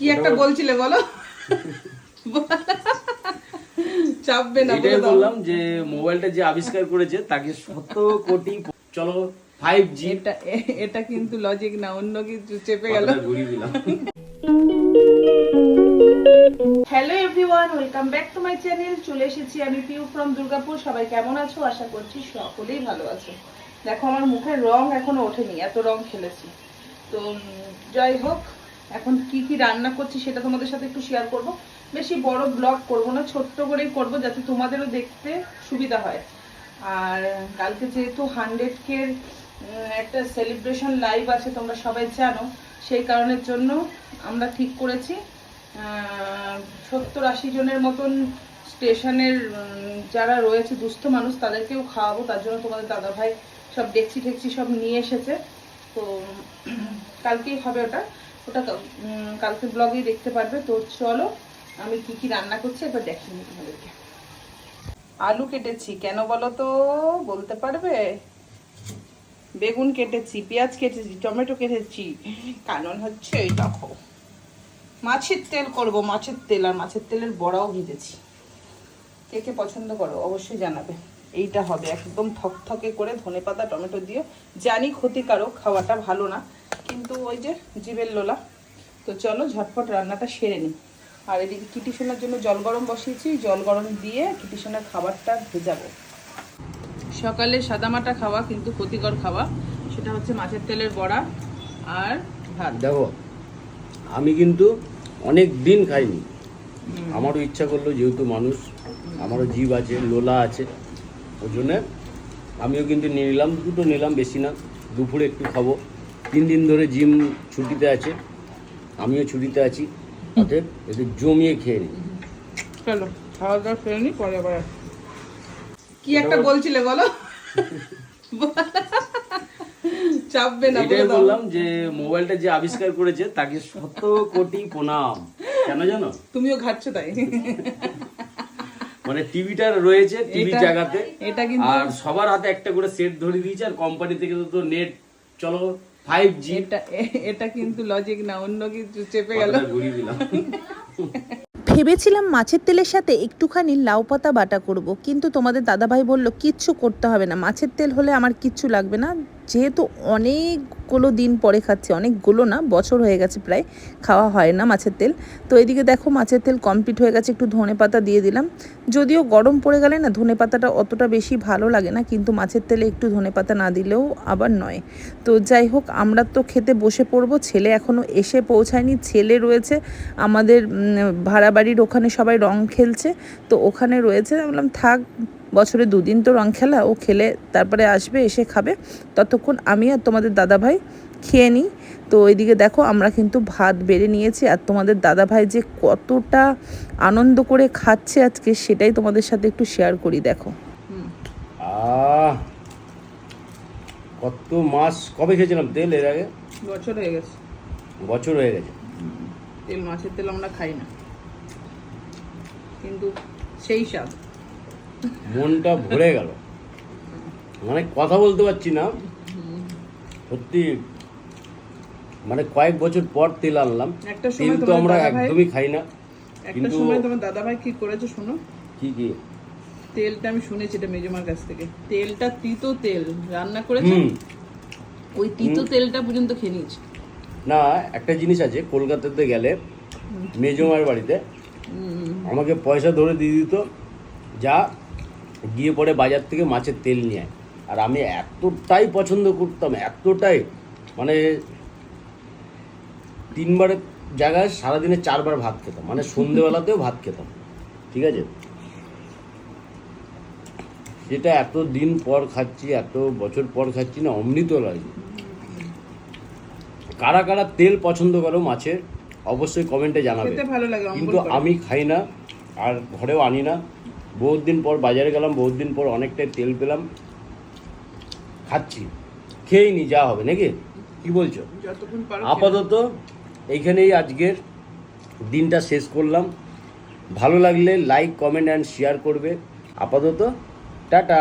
কি একটা বলছিলে বলো? চাপবে না এটাই বললাম যে মোবাইলটা যে আবিষ্কার করেছে তাকে শত কোটি চলো ফাইভ জি এটা এটা কিন্তু লজিক না অন্য কিছু চেপে গেল। ঘুরিয়ে দিলাম। Hello everyone welcome back to my channel চলে এসেছি আমি পিউ ফ্রম দুর্গাপুর সবাই কেমন আছো? আশা করছি সকলেই ভালো আছো। দেখো আমার মুখের রং এখনও ওঠেনি এত রং খেলেছি। তো যাই হোক এখন কি কি রান্না করছি সেটা তোমাদের সাথে একটু শেয়ার করব। বেশি বড় ব্লগ করব না, ছোট্ট করেই করব যাতে তোমাদেরও দেখতে সুবিধা হয়। আর কালকে যেহেতু হান্ড্রেড কে একটা সেলিব্রেশন লাইভ আছে, তোমরা সবাই জানো, সেই কারণের জন্য আমরা ঠিক করেছি সত্তর আশি জনের মতন স্টেশনের যারা রয়েছে দুস্থ মানুষ, তাদেরকেও খাওয়াবো, তার জন্য তোমাদের দাদা ভাই সব ডেকচি ঠেকচি সব নিয়ে এসেছে। তো কালকেই হবে ওটা। ওটা কালকে ব্লগেই দেখতে পারবে। তো চলো, আমি কি কি রান্না করছি এবার দেখিয়ে নিই তোমাদেরকে। আলু কেটেছি, কেন বলো তো? বলতে পারবে? বেগুন কেটেছি, পেঁয়াজ কেটেছি, টমেটো কেটেছি। কারণ হচ্ছে এই দেখো, মাছের তেল করব, মাছের তেল আর মাছের তেলের বড়াও ভেজেছি। কে কে পছন্দ করো অবশ্যই জানাবে। এইটা হবে একদম থকথকে করে ধনে পাতা টমেটো দিয়ে। জানি ক্ষতিকারক, খাওয়াটা ভালো না। কিন্তু ওই যে জীবের লোলা। তো চলো ঝটপট রান্নাটা সেরে নিই। আর এদিকে কিটি সোনার জন্য জল গরম বসিয়েছি। জল গরম দিয়ে কিটি সোনার খাবারটা ভেজাবো। সকালে সাদামাটা খাওয়া কিন্তু ক্ষতিকর খাওয়া। সেটা হচ্ছে মাছের তেলের বড়া আর ভাত। দেখো আমি কিন্তু অনেক দিন খাইনি। আমারও ইচ্ছা করল যেহেতু মানুষ আমারও জীব আছে লোলা আছে ওই জন্যে আমিও কিন্তু নিয়ে নিলাম দুটো নিলাম বেশি না দুপুরে একটু খাব। তিন দিন ধরে জিম ছুটিতে আছে। আমিও ছুটিতে আছি। অতএব একটু জমিয়ে খেয়ে নিই। চলো খাওয়া দাওয়া সেরে নি পরে আবার কি একটা বলছিলে বলো? চাপবে না এটাই বললাম যে মোবাইলটা যে আবিষ্কার করেছে তাকে শত কোটি প্রণাম। কেন জানো? তুমিও ঘাটছো তাই। মানে টিভিটা রয়েছে টিভি জায়গাতে। এটা কিন্তু আর সবার হাতে একটা করে সেট ধরে দিয়েছে আর কোম্পানি থেকে তো নেট চলো ফাইভ জি এটা এটা কিন্তু লজিক না অন্য কিছু চেপে গেল। ঘুরিয়ে দিলাম। ভেবেছিলাম মাছের তেলের সাথে একটুখানি লাউ পাতা বাটা করব কিন্তু তোমাদের দাদাভাই বলল কিচ্ছু করতে হবে না মাছের তেল হলে আমার কিচ্ছু লাগবে না। যেহেতু অনেকগুলো দিন পরে খাচ্ছি, অনেকগুলো না, বছর হয়ে গেছে প্রায়, খাওয়া হয় না মাছের তেল। তো এদিকে দেখো মাছের তেল কমপ্লিট হয়ে গেছে, একটু ধনে পাতা দিয়ে দিলাম। যদিও গরম পড়ে গেলে না, ধনে পাতাটা অতটা বেশি ভালো লাগে না, কিন্তু মাছের তেলে একটু ধনে পাতা না দিলেও আবার নয়। তো যাই হোক, আমরা তো খেতে বসে পড়ব, ছেলে এখনও এসে পৌঁছায়নি, ছেলে রয়েছে, আমাদের ভাড়া বাড়ির ওখানে সবাই রং খেলছে, তো ওখানে রয়েছে বললাম, থাক বছরে দুদিন তো রং খেলা ও খেলে তারপরে আসবে এসে খাবে। ততক্ষণ আমি আর তোমাদের দাদাভাই খেয়ে নিই। তো ওইদিকে দেখো আমরা কিন্তু ভাত বেড়ে নিয়েছি। আর তোমাদের দাদাভাই যে কতটা আনন্দ করে খাচ্ছে আজকে সেটাই তোমাদের সাথে একটু শেয়ার করি দেখো। কত মাস কবে খেয়েছিলাম তেল এর আগে? বছর হয়ে গেছে। বছর হয়ে গেছে। তেল মাছের তেল আমরা খাই না। কিন্তু সেই স্বাদ। মনটা ভরে গেল। মানে কথা বলতে পারছি না। সত্যি মানে কয়েক বছর পর তেল আনলাম। তেল তো আমরা একদমই খাই না। একটা সময় তোমার দাদাভাই কি করেছে শোনো? কি কি? তেলটা আমি শুনেছি এটা মেজমার কাছ থেকে। তেলটা তিতো তেল। রান্না করেছে? ওই তিতো তেলটা পর্যন্ত খেয়ে নিয়েছে। না একটা জিনিস আছে কলকাতাতে গেলে মেজমার বাড়িতে আমাকে পয়সা ধরে দিয়ে দিত যা গিয়ে পরে বাজার থেকে মাছের তেল নিয়ে আয়। আর আমি এতটাই পছন্দ করতাম এতটাই। মানে তিনবারের জায়গায় সারাদিনে চারবার ভাত খেতাম মানে সন্ধেবেলাতেও ভাত খেতাম ঠিক আছে? সেটা এত দিন পর খাচ্ছি এত বছর পর খাচ্ছি না অমৃত লাগে কারা কারা তেল পছন্দ করো মাছের অবশ্যই কমেন্টে জানাবে। ভালো লাগে কিন্তু আমি খাই না আর ঘরেও আনি না। বহুত দিন পর বাজারে গেলাম বহুত দিন পর অনেকটাই তেল পেলাম। খাচ্ছি। খেয়েই নি যা হবে নাকি? কি বলছো? আপাতত এইখানেই আজকের দিনটা শেষ করলাম। ভালো লাগলে লাইক কমেন্ট অ্যান্ড শেয়ার করবে। আপাতত টাটা!